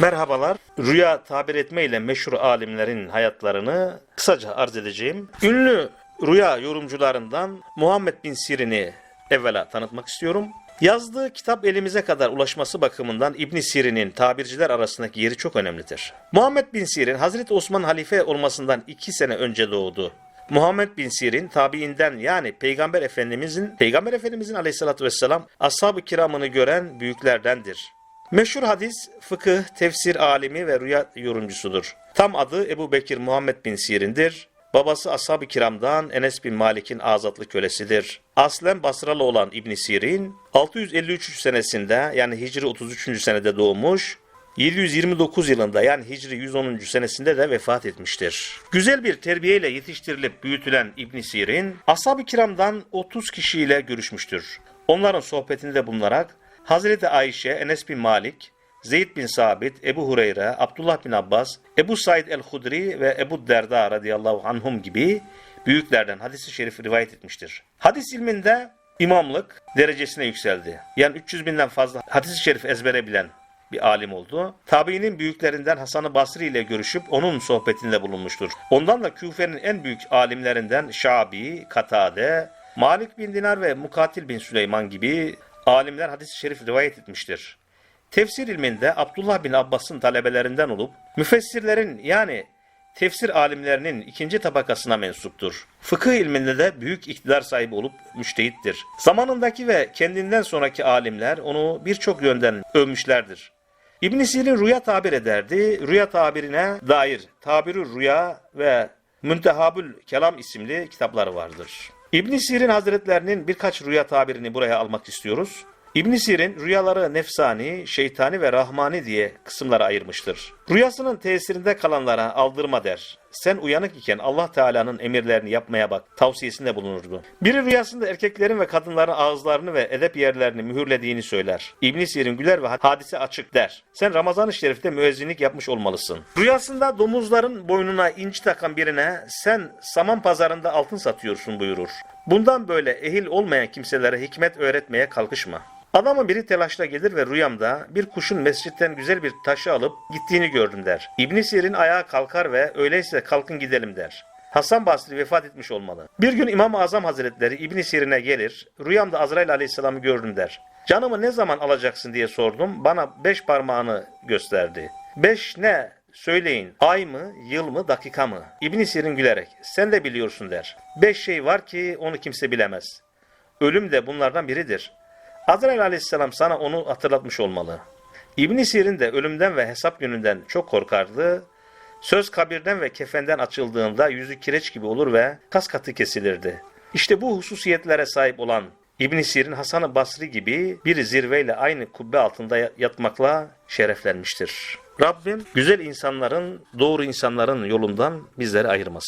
Merhabalar. Rüya tabir etmeyle meşhur alimlerin hayatlarını kısaca arz edeceğim. Ünlü rüya yorumcularından Muhammed bin Sirin'i evvela tanıtmak istiyorum. Yazdığı kitap elimize kadar ulaşması bakımından İbn Sirin'in tabirciler arasındaki yeri çok önemlidir. Muhammed bin Sirin, Hazreti Osman halife olmasından iki sene önce doğdu. Muhammed bin Sirin tabiinden yani Peygamber Efendimizin Peygamber Efendimizin Aleyhisselatü Vesselam ashab-ı kiramını gören büyüklerdendir. Meşhur hadis, fıkıh, tefsir alimi ve rüya yorumcusudur. Tam adı Ebu Bekir Muhammed bin Sirin'dir. Babası ashab-ı kiramdan Enes bin Malik'in azatlı kölesidir. Aslen Basralı olan İbn Sirin, 653 senesinde yani Hicri 33. senede doğmuş, 729 yılında yani Hicri 110. senesinde de vefat etmiştir. Güzel bir terbiyeyle yetiştirilip büyütülen İbn Sirin, ashab-ı kiramdan 30 kişiyle görüşmüştür. Onların sohbetinde bulunarak Hazreti Ayşe, Enes bin Malik, Zeyd bin Sabit, Ebu Hureyre, Abdullah bin Abbas, Ebu Said el-Hudri ve Ebu Derda radıyallahu anhum gibi büyüklerden hadisi şerif rivayet etmiştir. Hadis ilminde imamlık derecesine yükseldi. Yani 300 binden fazla hadis-i şerif ezbere bilen bir alim oldu. Tabiinin büyüklerinden Hasan-ı Basri ile görüşüp onun sohbetinde bulunmuştur. Ondan da Küfe'nin en büyük alimlerinden Şabi, Katade, Malik bin Dinar ve Mukatil bin Süleyman gibi alimler hadis-i şerif rivayet etmiştir. Tefsir ilminde Abdullah bin Abbas'ın talebelerinden olup müfessirlerin yani tefsir alimlerinin ikinci tabakasına mensuptur. Fıkıh ilminde de büyük iktidar sahibi olup müştehittir. Zamanındaki ve kendinden sonraki alimler onu birçok yönden övmüşlerdir. İbn Sirin rüya tabir ederdi. Rüya tabirine dair Tabirü Rüya ve Müntehabül Kelam isimli kitapları vardır. İbn Sirin Hazretlerinin birkaç rüya tabirini buraya almak istiyoruz. İbn Sirin rüyaları nefsani, şeytani ve rahmani diye kısımlara ayırmıştır. Rüyasının tesirinde kalanlara aldırma der. Sen uyanık iken Allah Teala'nın emirlerini yapmaya bak tavsiyesinde bulunurdu. Biri rüyasında erkeklerin ve kadınların ağızlarını ve edep yerlerini mühürlediğini söyler. İbn Sirin güler ve hadise açık der. Sen Ramazan-ı Şerif'te müezzinlik yapmış olmalısın. Rüyasında domuzların boynuna inci takan birine sen saman pazarında altın satıyorsun buyurur. Bundan böyle ehil olmayan kimselere hikmet öğretmeye kalkışma. Adamın biri telaşla gelir ve rüyamda bir kuşun mescitten güzel bir taşı alıp gittiğini gördüm der. İbn Sirin ayağa kalkar ve öyleyse kalkın gidelim der. Hasan Basri vefat etmiş olmalı. Bir gün İmam-ı Azam Hazretleri İbn Sirin'e gelir, rüyamda Azrail Aleyhisselam'ı gördüm der. Canımı ne zaman alacaksın diye sordum, bana beş parmağını gösterdi. Beş ne? Söyleyin, ay mı, yıl mı, dakika mı? İbn Sirin gülerek, sen de biliyorsun der. Beş şey var ki onu kimse bilemez. Ölüm de bunlardan biridir. Azrail aleyhisselam sana onu hatırlatmış olmalı. ibn Sirin de ölümden ve hesap gününden çok korkardı. Söz kabirden ve kefenden açıldığında yüzü kireç gibi olur ve kas katı kesilirdi. İşte bu hususiyetlere sahip olan ibn Sirin Hasan-ı Basri gibi bir zirveyle aynı kubbe altında yatmakla şereflenmiştir. Rabbim güzel insanların, doğru insanların yolundan bizleri ayırmasın.